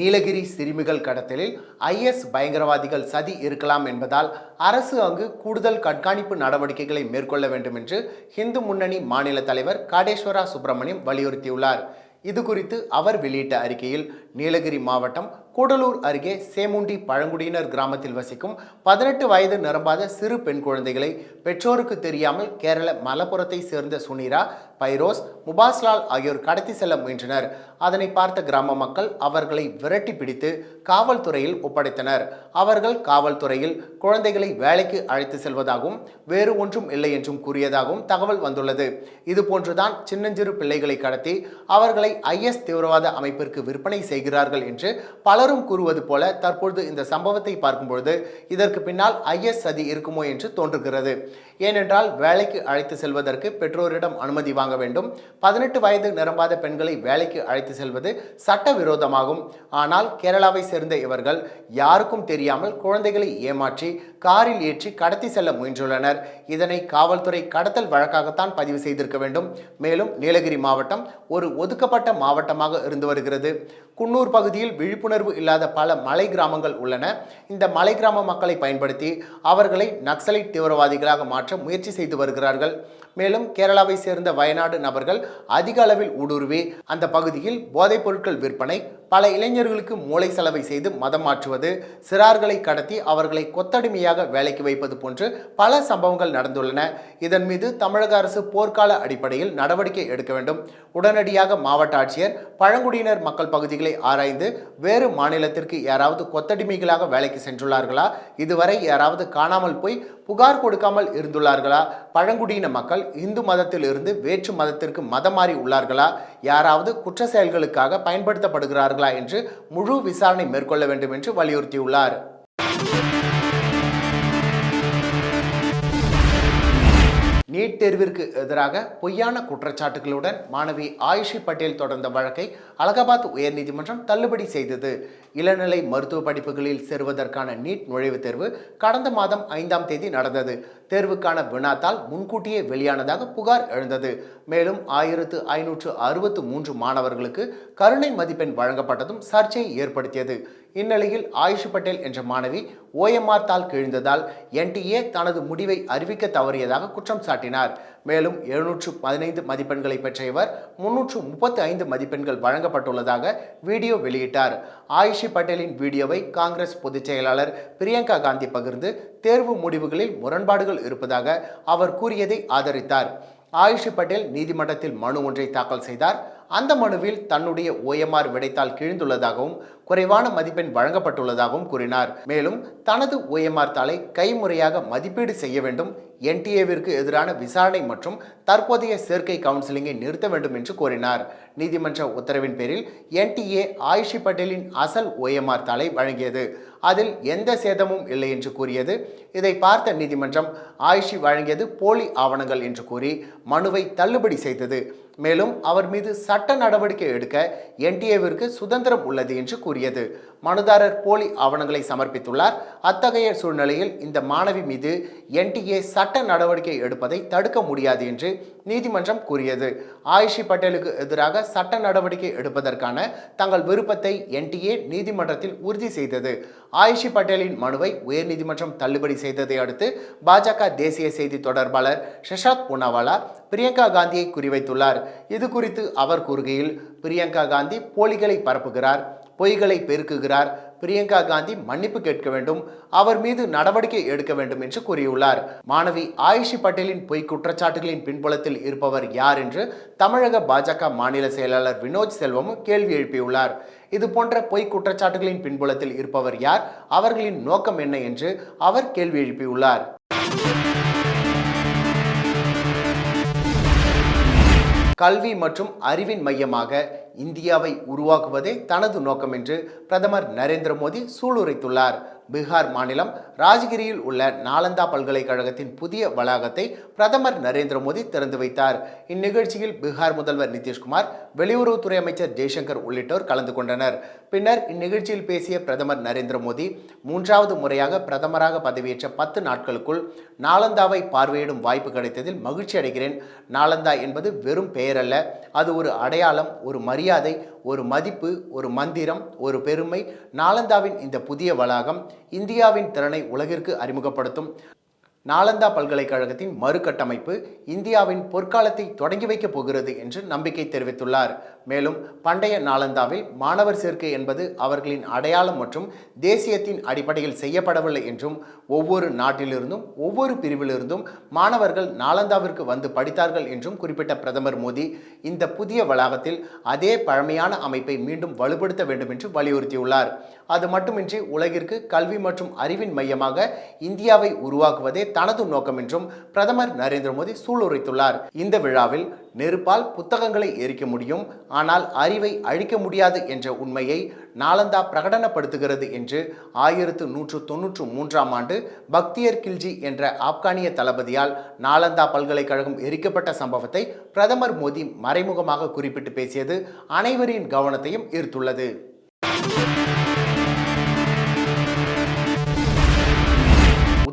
நீலகிரி சிறுமிகள் கடத்தலில் ஐஎஸ் பயங்கரவாதிகள் சதி இருக்கலாம் என்பதால் அரசு அங்கு கூடுதல் கண்காணிப்பு நடவடிக்கைகளை மேற்கொள்ள வேண்டும் என்று இந்து முன்னணி மாநில தலைவர் காடேஸ்வரா சுப்பிரமணியம் வலியுறுத்தியுள்ளார். இது குறித்து அவர் வெளியிட்ட அறிக்கையில் நீலகிரி மாவட்டம் கூடலூர் அருகே சேமுண்டி பழங்குடியினர் கிராமத்தில் வசிக்கும் பதினெட்டு வயது நிரம்பாத சிறு பெண் குழந்தைகளை பெற்றோருக்கு தெரியாமல் கேரள மலப்புரத்தை சேர்ந்த சுனிரா பைரோஸ் முபாஸ்லால் ஆகியோர் கடத்தி செல்ல முயன்றனர். அதனை பார்த்த கிராம மக்கள் அவர்களை விரட்டி பிடித்து காவல்துறையில் ஒப்படைத்தனர். அவர்கள் காவல்துறையில் குழந்தைகளை வேலைக்கு அழைத்து செல்வதாகவும் வேறு ஒன்றும் இல்லை என்றும் கூறியதாகவும் தகவல் வந்துள்ளது. இதுபோன்றுதான் சின்னஞ்சிறு பிள்ளைகளை கடத்தி அவர்களை ஐஎஸ் தீவிரவாத அமைப்பிற்கு விற்பனை செய்கிறார்கள் என்று பலரும் கூறுவது போல தற்பொழுது இந்த சம்பவத்தை பார்க்கும்பொழுது இதற்கு பின்னால் ஐஎஸ் சதி இருக்குமோ என்று தோன்றுகிறது. ஏனென்றால் வேலைக்கு அழைத்து செல்வதற்கு பெற்றோரிடம் அனுமதி வாங்க வேண்டும். பதினெட்டு வயது நிரம்பாத பெண்களை வேலைக்கு அழைத்து செல்வது சட்டவிரோதமாகும். ஆனால் கேரளாவை சேர்ந்த இவர்கள் யாருக்கும் தெரியாமல் குழந்தைகளை ஏமாற்றி காரில் ஏற்றி கடத்தி செல்ல முயன்றுள்ளனர். இதனை காவல்துறை கடத்தல் வழக்காகத்தான் பதிவு செய்திருக்க வேண்டும். மேலும் நீலகிரி மாவட்டம் ஒரு ஒதுக்கப்பட்ட மாவட்டமாக இருந்து வருகிறது. குன்னூர் பகுதியில் விழிப்புணர்வு இல்லாத பல மலை கிராமங்கள் உள்ளன. இந்த மலை கிராம மக்களை பயன்படுத்தி அவர்களை நக்சலைட் தீவிரவாதிகளாக மாற்ற முயற்சி செய்து வருகிறார்கள். மேலும் கேரளாவை சேர்ந்த வயநாடு நபர்கள் அதிக அளவில் ஊடுருவி அந்த பகுதியில் போதைப் பொருட்கள் விற்பனை பல இளைஞர்களுக்கு மூளை செலவை செய்து மதம் மாற்றுவது சிறார்களை கடத்தி அவர்களை கொத்தடிமையாக வேலைக்கு வைப்பது போன்று பல சம்பவங்கள் நடந்துள்ளன. இதன் மீது தமிழக அரசு போர்க்கால அடிப்படையில் நடவடிக்கை எடுக்க வேண்டும். உடனடியாக மாவட்ட ஆட்சியர் பழங்குடியினர் மக்கள் பகுதிகளை ஆராய்ந்து வேறு மாநிலத்திற்கு யாராவது கொத்தடிமைகளாக வேலைக்கு சென்றுள்ளார்களா? இதுவரை யாராவது காணாமல் போய் புகார் கொடுக்காமல் இருந்துள்ளார்களா? பழங்குடியின மக்கள் இந்து மதத்திலிருந்து வேற்று மதத்திற்கு மதம் மாறி உள்ளார்களா? யாராவது குற்ற செயல்களுக்காக பயன்படுத்தப்படுகிறார்களா என்று முழு விசாரணை மேற்கொள்ள வேண்டும் என்று வலியுறுத்தியுள்ளார். நீட் தேர்விற்கு எதிராக பொய்யான குற்றச்சாட்டுகளுடன் மாணவி ஆயுஷி பட்டேல் தொடர்ந்த வழக்கை அலகாபாத் உயர்நீதிமன்றம் தள்ளுபடி செய்தது. இளநிலை மருத்துவ படிப்புகளில் சேருவதற்கான நீட் நுழைவுத் தேர்வு கடந்த மாதம் ஐந்தாம் தேதி நடந்தது. தேர்வுக்கான வினாத்தால் முன்கூட்டியே வெளியானதாக புகார் எழுந்தது. மேலும் ஆயிரத்து ஐநூற்று அறுபத்து மூன்று மாணவர்களுக்கு கருணை மதிப்பெண் வழங்கப்பட்டதும் சர்ச்சையை ஏற்படுத்தியது. இந்நிலையில் ஆயுஷ் பட்டேல் என்ற மாணவி ஓஎம்ஆர் தால் கிழிந்ததால் என்டிஏ தனது முடிவை அறிவிக்க தவறியதாக குற்றம் சாட்டினார். மேலும் எழுநூற்று பதினைந்து மதிப்பெண்களை பெற்ற இவர் முன்னூற்று முப்பத்தி ஐந்து மதிப்பெண்கள் வழங்கப்பட்டுள்ளதாக வீடியோ வெளியிட்டார். ஆயுஷ் பட்டேலின் வீடியோவை காங்கிரஸ் பொதுச் செயலாளர் பிரியங்கா காந்தி பகிர்ந்து தேர்வு முடிவுகளில் முரண்பாடுகள் இருப்பதாக அவர் கூறியதை ஆதரித்தார். ஆயுஷி பட்டேல் நீதிமன்றத்தில் மனு ஒன்றை தாக்கல் செய்தார். அந்த மனுவில் தன்னுடைய ஓஎம்ஆர் விடைத்தால் கிழிந்துள்ளதாகவும் குறைவான மதிப்பெண் வழங்கப்பட்டுள்ளதாகவும் கூறினார். மேலும் தனது ஓஎம்ஆர் தாளை கைமுறையாக மதிப்பீடு செய்ய வேண்டும் என்டிஏவிற்கு எதிரான விசாரணை மற்றும் தற்போதைய சேர்க்கை கவுன்சிலிங்கை நிறுத்த வேண்டும் என்று கோரினார் நீதிமன்ற உத்தரவின் பேரில் என்டிஏ ஆயுஷி பட்டேலின் அசல் ஓஎம்ஆர் தாளை வழங்கியது. அதில் எந்த சேதமும் இல்லை என்று கூறியது. இதை பார்த்த நீதிமன்றம் ஆயுஷி வழங்கியது போலி ஆவணங்கள் என்று கூறி மனுவை தள்ளுபடி செய்தது. மேலும் அவர் மீது சட்ட நடவடிக்கை எடுக்க என்டிஏவிற்கு சுதந்திரம் உள்ளது என்று கூறியது. மனுதாரர் போலி ஆவணங்களை சமர்ப்பித்துள்ளார். அத்தகைய சூழ்நிலையில் இந்த மாணவி மீது என்டிஏ சட்ட நடவடிக்கை எடுப்பதை தடுக்க முடியாது என்று நீதிமன்றம் கூறியது. ஆயுஷி பட்டேலுக்கு எதிராக சட்ட நடவடிக்கை எடுப்பதற்கான தங்கள் விருப்பத்தை என்டிஏ நீதிமன்றத்தில் உறுதி செய்தது. ஆயுஷி பட்டேலின் மனுவை உயர்நீதிமன்றம் தள்ளுபடி செய்ததை அடுத்து பாஜக தேசிய செய்தி தொடர்பாளர் ஷஷாத் பூனாவாலா பிரியங்கா காந்தியை குறிவைத்துள்ளார். இது குறித்து அவர் கூறுகையில் பிரியங்கா காந்தி போலிகளை பரப்புகிறார். பொய்களை பெருக்குகிறார். பிரியங்கா காந்தி மன்னிப்பு கேட்க வேண்டும். அவர் மீது நடவடிக்கை எடுக்க வேண்டும் என்று கூறியுள்ளார். மாணவி ஆயுஷி பட்டேலின் பொய் குற்றச்சாட்டுகளின் பின்புலத்தில் இருப்பவர் யார் என்று தமிழக பாஜக மாநில செயலாளர் வினோத் செல்வமும் கேள்வி எழுப்பியுள்ளார். இது போன்ற பொய் குற்றச்சாட்டுகளின் பின்புலத்தில் இருப்பவர் யார்? அவர்களின் நோக்கம் என்ன என்று அவர் கேள்வி எழுப்பியுள்ளார். கல்வி மற்றும் அறிவின் மையமாக இந்தியாவை உருவாக்குவதே தனது நோக்கம் என்று பிரதமர் நரேந்திர மோடி சூளுரைத்துள்ளார். பீகார் மாநிலம் ராஜ்கிரியில் உள்ள நாலந்தா பல்கலைக்கழகத்தின் புதிய வளாகத்தை பிரதமர் நரேந்திர மோடி திறந்து வைத்தார். இந்நிகழ்ச்சியில் பீகார் முதல்வர் நிதிஷ்குமார் வெளியுறவுத்துறை அமைச்சர் ஜெய்சங்கர் உள்ளிட்டோர் கலந்து கொண்டனர். பின்னர் இந்நிகழ்ச்சியில் பேசிய பிரதமர் நரேந்திர மோடி மூன்றாவது முறையாக பிரதமராக பதவியேற்ற பத்து நாட்களுக்குள் நாலந்தாவை பார்வையிடும் வாய்ப்பு கிடைத்ததில் மகிழ்ச்சி அடைகிறேன் நாலந்தா என்பது வெறும் பெயரல்ல அது ஒரு அடையாளம் ஒரு மரியாதை ஒரு மதிப்பு ஒரு மந்திரம் ஒரு பெருமை நாலந்தாவின் இந்த புதிய வளாகம் இந்தியாவின் திறனை உலகிற்கு அறிமுகப்படுத்தும். நாலந்தா பல்கலைக்கழகத்தின் மறுகட்டமைப்பு இந்தியாவின் பொற்காலத்தை தொடங்கி வைக்கப் போகிறது என்று நம்பிக்கை தெரிவித்துள்ளார். மேலும் பண்டைய நாலந்தாவில் மாணவர் சேர்க்கை என்பது அவர்களின் அடையாளம் மற்றும் தேசியத்தின் அடிப்படையில் செய்யப்படவில்லை என்றும் ஒவ்வொரு நாட்டிலிருந்தும் ஒவ்வொரு பிரிவிலிருந்தும் மாணவர்கள் நாலந்தாவிற்கு வந்து படித்தார்கள் என்றும் குறிப்பிட்ட பிரதமர் மோடி இந்த புதிய வளாகத்தில் அதே பழமையான அமைப்பை மீண்டும் வலுப்படுத்த வேண்டும் என்று வலியுறுத்தியுள்ளார். அது மட்டுமின்றி உலகிற்கு கல்வி மற்றும் அறிவின் மையமாக இந்தியாவை உருவாக்குவதே தனது நோக்கம் என்றும் பிரதமர் நரேந்திர மோடி சூளுரைத்துள்ளார். இந்த விழாவில் நெருப்பால் புத்தகங்களை எரிக்க முடியும். ஆனால் அறிவை அழிக்க முடியாது என்ற உண்மையை நாலந்தா பிரகடனப்படுத்துகிறது என்று ஆயிரத்து நூற்று தொன்னூற்று மூன்றாம் ஆண்டு பக்தியர் கில்ஜி என்ற ஆப்கானிய தளபதியால் நாலந்தா பல்கலைக்கழகம் எரிக்கப்பட்ட சம்பவத்தை பிரதமர் மோடி மறைமுகமாக குறிப்பிட்டு பேசியது அனைவரின் கவனத்தையும் ஈர்த்துள்ளது.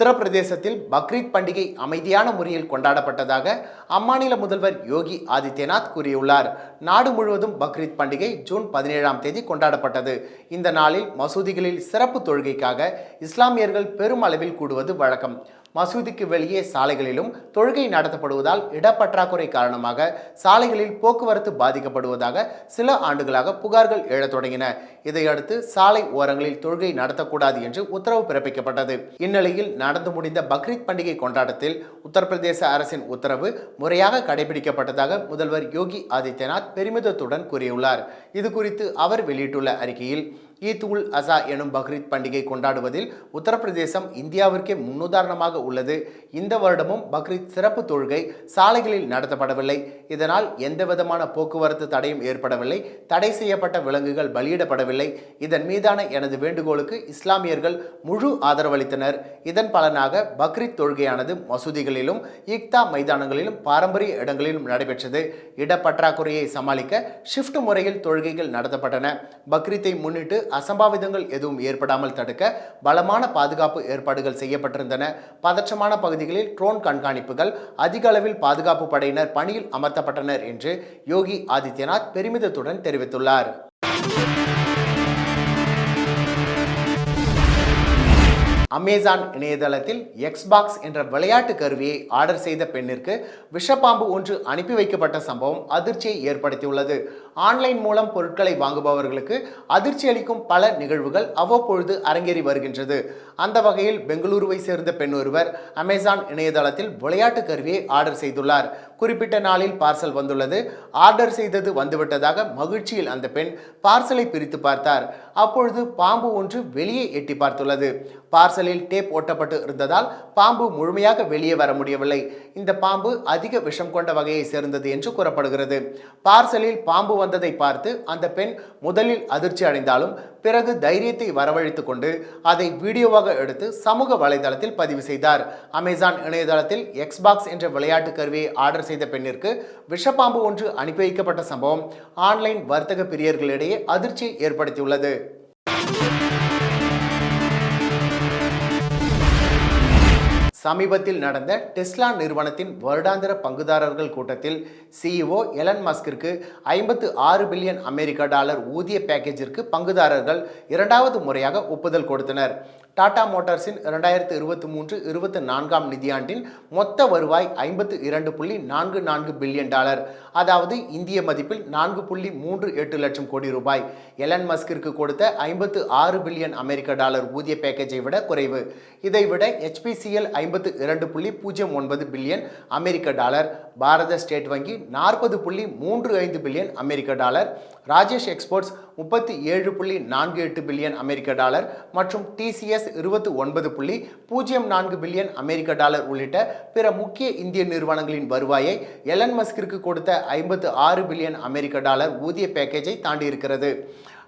உத்தரப்பிரதேசத்தில் பக்ரீத் பண்டிகை அமைதியான முறையில் கொண்டாடப்பட்டதாக அம்மாநில முதல்வர் யோகி ஆதித்யநாத் கூறியுள்ளார். நாடு முழுவதும் பக்ரீத் பண்டிகை ஜூன் பதினேழாம் தேதி கொண்டாடப்பட்டது. இந்த நாளில் மசூதிகளில் சிறப்பு தொழுகைக்காக இஸ்லாமியர்கள் பெரும் அளவில் கூடுவது வழக்கம். மசூதிக்கு வெளியே சாலைகளிலும் தொழுகை நடத்தப்படுவதால் இடப்பற்றாக்குறை காரணமாக சாலைகளில் போக்குவரத்து பாதிக்கப்படுவதாக சில ஆண்டுகளாக புகார்கள் எழத் தொடங்கின. இதையடுத்து சாலை ஓரங்களில் தொழுகை நடத்தக்கூடாது என்று உத்தரவு பிறப்பிக்கப்பட்டது. இந்நிலையில் நடந்து முடிந்த பக்ரீத் பண்டிகை கொண்டாட்டத்தில் உத்தரப்பிரதேச அரசின் உத்தரவு முறையாக கடைபிடிக்கப்பட்டதாக முதல்வர் யோகி ஆதித்யநாத் பெருமிதத்துடன் கூறியுள்ளார். இது குறித்து அவர் வெளியிட்டுள்ள அறிக்கையில் ஈத் உல் அசா எனும் பக்ரீத் பண்டிகை கொண்டாடுவதில் உத்தரப்பிரதேசம் இந்தியாவிற்கே முன்னுதாரணமாக உள்ளது. இந்த வருடமும் பக்ரீத் சிறப்பு தொழுகை சாலைகளில் நடத்தப்படவில்லை. இதனால் எந்த விதமான போக்குவரத்து தடையும் ஏற்படவில்லை. தடை செய்யப்பட்ட விலங்குகள் பலியிடப்படவில்லை. இதன் மீதான எனது வேண்டுகோளுக்கு இஸ்லாமியர்கள் முழு ஆதரவளித்தனர். இதன் பலனாக பக்ரீத் தொழுகையானது மசூதிகளிலும் ஈக்தா மைதானங்களிலும் பாரம்பரிய இடங்களிலும் நடைபெற்றது. இடப்பற்றாக்குறையை சமாளிக்க ஷிஃப்ட் முறையில் தொழுகைகள் நடத்தப்பட்டன. பக்ரீத்தை முன்னிட்டு அசம்பாவிதங்கள் எதுவும் ஏற்படாமல் தடுக்க பலமான பாதுகாப்பு ஏற்பாடுகள் செய்யப்பட்டிருந்தன. பதற்றமான பகுதிகளில் ட்ரோன் கண்காணிப்புகள் அதிக அளவில் பாதுகாப்பு படையினர் பணியில் அமர்த்தப்பட்டனர் என்று யோகி ஆதித்யநாத் பெருமிதத்துடன் தெரிவித்துள்ளார். அமேசான் இணையதளத்தில் எக்ஸ்பாக்ஸ் என்ற விளையாட்டு கருவியை ஆர்டர் செய்த பெண்ணிற்கு விஷப்பாம்பு ஒன்று அனுப்பி வைக்கப்பட்ட சம்பவம் அதிர்ச்சியை ஏற்படுத்தியுள்ளது. ஆன்லைன் மூலம் பொருட்களை வாங்குபவர்களுக்கு அதிர்ச்சி அளிக்கும் பல நிகழ்வுகள் அவ்வப்பொழுது அரங்கேறி வருகின்றது. அந்த வகையில் பெங்களூருவை சேர்ந்த பெண் ஒருவர் அமேசான் இணையதளத்தில் விளையாட்டு கருவியை ஆர்டர் செய்துள்ளார். குறிப்பிட்ட நாளில் பார்சல் வந்துள்ளது. ஆர்டர் செய்தது வந்துவிட்டதாக மகிழ்ச்சியில் அந்த பெண் பார்சலை பிரித்து பார்த்தார். அப்பொழுது பாம்பு ஒன்று வெளியே எட்டி பார்த்துள்ளது. பார்சலில் டேப் ஒட்டப்பட்டு இருந்ததால் பாம்பு முழுமையாக வெளியே வர முடியவில்லை. இந்த பாம்பு அதிக விஷம் கொண்ட வகையை சேர்ந்தது என்று கூறப்படுகிறது. பார்சலில் பாம்பு வந்ததை பார்த்து அந்த பெண் முதலில் அதிர்ச்சி அடைந்தாலும் பிறகு தைரியத்தை வரவழைத்து கொண்டு அதை வீடியோவாக எடுத்து சமூக வலைதளத்தில் பதிவு செய்தார். அமேசான் இணையதளத்தில் எக்ஸ்பாக்ஸ் என்ற விளையாட்டு கருவியை ஆர்டர் செய்த பெண்ணிற்கு விஷப்பாம்பு ஒன்று அனுப்பி வைக்கப்பட்ட சம்பவம் ஆன்லைன் வர்த்தக பிரியர்களிடையே அதிர்ச்சியை ஏற்படுத்தியுள்ளது. சமீபத்தில் நடந்த டெஸ்லா நிறுவனத்தின் வருடாந்திர பங்குதாரர்கள் கூட்டத்தில் சிஇஓ எலன் மஸ்கிற்கு ஐம்பத்து ஆறு பில்லியன் அமெரிக்க டாலர் ஊதிய பேக்கேஜிற்கு பங்குதாரர்கள் இரண்டாவது முறையாக ஒப்புதல் கொடுத்தனர். டாடா மோட்டார்ஸின் இரண்டாயிரத்து இருபத்தி மூன்று இருபத்தி நான்காம் நிதியாண்டின் மொத்த வருவாய் ஐம்பத்து இரண்டு புள்ளி நான்கு நான்கு பில்லியன் டாலர். அதாவது இந்திய மதிப்பில் நான்கு புள்ளி மூன்று எட்டு லட்சம் கோடி ரூபாய். எலன் மஸ்கிற்கு கொடுத்த ஐம்பத்து ஆறு பில்லியன் அமெரிக்க டாலர் ஊதிய பேக்கேஜை விட குறைவு. இதைவிட ஹெச்பிசிஎல் ஐம்பத்து இரண்டு புள்ளி பூஜ்ஜியம் ஒன்பது பில்லியன் அமெரிக்க டாலர். பாரத ஸ்டேட் வங்கி நாற்பது புள்ளி மூன்று ஐந்து பில்லியன் அமெரிக்க டாலர். ராஜேஷ் எக்ஸ்போர்ட்ஸ் முப்பத்தி ஏழு புள்ளி நான்கு எட்டு பில்லியன் அமெரிக்க டாலர் மற்றும் டிசிஎஸ் இருபத்தி ஒன்பது புள்ளி பூஜ்ஜியம் நான்கு பில்லியன் அமெரிக்க டாலர் உள்ளிட்ட பிற முக்கிய இந்திய நிறுவனங்களின் வருவாயை எலன் மஸ்கிற்கு கொடுத்த ஐம்பத்து ஆறு பில்லியன் அமெரிக்க டாலர் ஊதிய பேக்கேஜை தாண்டி இருக்கிறது.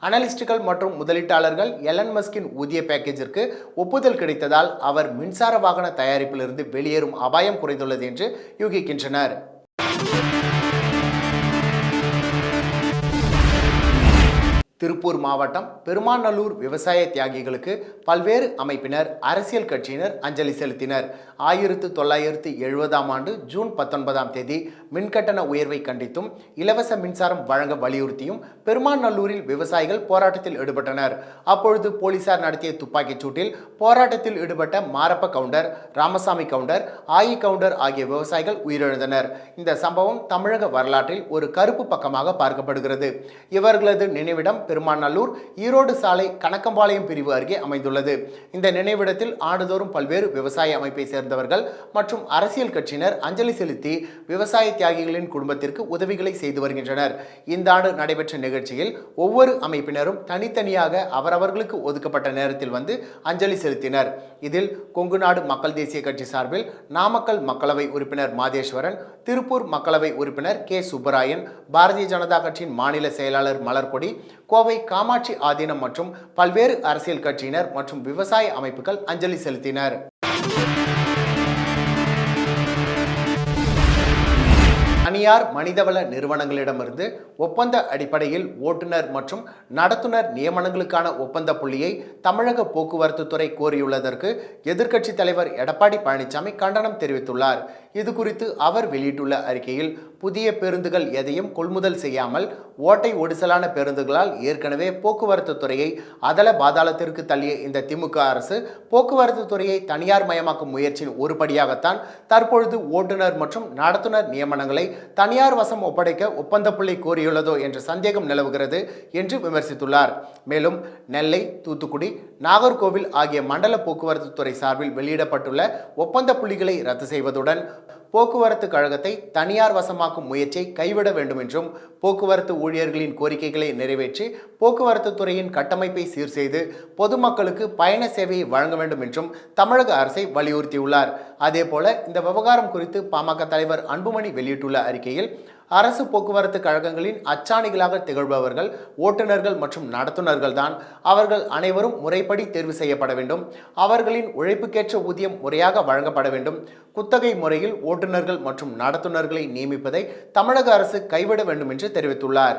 அனலிஸ்டுகள் மற்றும் முதலீட்டாளர்கள் எலன் மஸ்கின் ஊதிய பேக்கேஜிற்கு ஒப்புதல் கிடைத்ததால் அவர் மின்சார வாகன தயாரிப்பிலிருந்து வெளியேறும் அபாயம் குறைந்துள்ளது என்று யூகிக்கின்றனர். திருப்பூர் மாவட்டம் பெருமாநல்லூர் விவசாய தியாகிகளுக்கு பல்வேறு அமைப்பினர் அரசியல் கட்சியினர் அஞ்சலி செலுத்தினர். ஆயிரத்து தொள்ளாயிரத்து எழுபதாம் ஆண்டு ஜூன் பத்தொன்பதாம் தேதி மின்கட்டண உயர்வை கண்டித்தும் இலவச மின்சாரம் வழங்க வலியுறுத்தியும் பெருமாநல்லூரில் விவசாயிகள் போராட்டத்தில் ஈடுபட்டனர். அப்பொழுது போலீசார் நடத்திய துப்பாக்கிச் சூட்டில் போராட்டத்தில் ஈடுபட்ட மாரப்ப கவுண்டர் ராமசாமி கவுண்டர் ஆயி கவுண்டர் ஆகிய விவசாயிகள் உயிரிழந்தனர். இந்த சம்பவம் தமிழக வரலாற்றில் ஒரு கருப்பு பக்கமாக பார்க்கப்படுகிறது. இவர்களது நினைவிடம் பெருமாநல்லூர் ஈரோடு சாலை கணக்கம்பாளையம் பிரிவு அருகே அமைந்துள்ளது. இந்த நினைவிடத்தில் ஆண்டுதோறும் பல்வேறு விவசாய அமைப்பை சேர்ந்தவர்கள் மற்றும் அரசியல் கட்சியினர் அஞ்சலி செலுத்தி விவசாய தியாகிகளின் குடும்பத்திற்கு உதவிகளை செய்து வருகின்றனர். இந்த ஆண்டு நடைபெற்ற நிகழ்ச்சியில் ஒவ்வொரு அமைப்பினரும் தனித்தனியாக அவரவர்களுக்கு ஒதுக்கப்பட்ட நேரத்தில் வந்து அஞ்சலி செலுத்தினர். இதில் கொங்கு நாடு மக்கள் தேசிய கட்சி சார்பில் நாமக்கல் மக்களவை உறுப்பினர் மாதேஸ்வரன் திருப்பூர் மக்களவை உறுப்பினர் கே. சுப்பராயன் பாரதிய ஜனதா கட்சியின் மாநில செயலாளர் மலர்கொடி கோவை காமாட்சி ஆதீனம் மற்றும் பல்வேறு அரசியல் கட்சியினர் மற்றும் விவசாய அமைப்புகள் அஞ்சலி செலுத்தினர். தனியார் மனிதவள நிறுவனங்களிடமிருந்து ஒப்பந்த அடிப்படையில் ஓட்டுநர் மற்றும் நடத்துனர் நியமனங்களுக்கான ஒப்பந்த புள்ளியை தமிழக போக்குவரத்து துறை கோரியுள்ளதற்கு எதிர்க்கட்சித் தலைவர் எடப்பாடி பழனிசாமி கண்டனம் தெரிவித்துள்ளார். இது குறித்து அவர் வெளியிட்டுள்ள அறிக்கையில் புதிய பேருந்துகள் எதையும் கொள்முதல் செய்யாமல் ஓட்டை ஒடிசலான பேருந்துகளால் ஏற்கனவே போக்குவரத்து துறையை அதல பாதாளத்திற்கு தள்ளிய இந்த திமுக அரசு போக்குவரத்து துறையை தனியார் மயமாக்கும் முயற்சியின் ஒரு படியாகத்தான் தற்பொழுது ஓட்டுநர் மற்றும் நடத்துனர் நியமனங்களை தனியார் வசம் ஒப்படைக்க ஒப்பந்த புள்ளி கூடியுள்ளதோ என்ற சந்தேகம் நிலவுகிறது என்று விமர்சித்துள்ளார். மேலும் நெல்லை தூத்துக்குடி நாகர்கோவில் ஆகிய மண்டல போக்குவரத்து துறை சார்பில் வெளியிடப்பட்டுள்ள ஒப்பந்த புள்ளிகளை ரத்து செய்வதுடன் போக்குவரத்து கழகத்தை தனியார் வசமாக்கும் முயற்சியை கைவிட வேண்டும் என்றும் போக்குவரத்து ஊழியர்களின் கோரிக்கைகளை நிறைவேற்றி போக்குவரத்து துறையின் கட்டமைப்பை சீர் செய்து பொதுமக்களுக்கு பயண சேவையை வழங்க வேண்டும் என்றும் தமிழக அரசை வலியுறுத்தியுள்ளார். அதேபோல இந்த விவகாரம் குறித்து பாமக தலைவர் அன்புமணி வெளியிட்டுள்ள அறிக்கையில் அரசு போக்குவரத்து கழகங்களின் அச்சாணிகளாக திகழ்பவர்கள் ஓட்டுநர்கள் மற்றும் நடத்துனர்கள் தான். அவர்கள் அனைவரும் முறைப்படி தேர்வு செய்யப்பட வேண்டும். அவர்களின் உழைப்புக்கேற்ற ஊதியம் முறையாக வழங்கப்பட வேண்டும். குத்தகை முறையில் ஓட்டுநர்கள் மற்றும் நடத்துனர்களை நியமிப்பதை தமிழக அரசு கைவிட வேண்டும் என்று தெரிவித்துள்ளார்.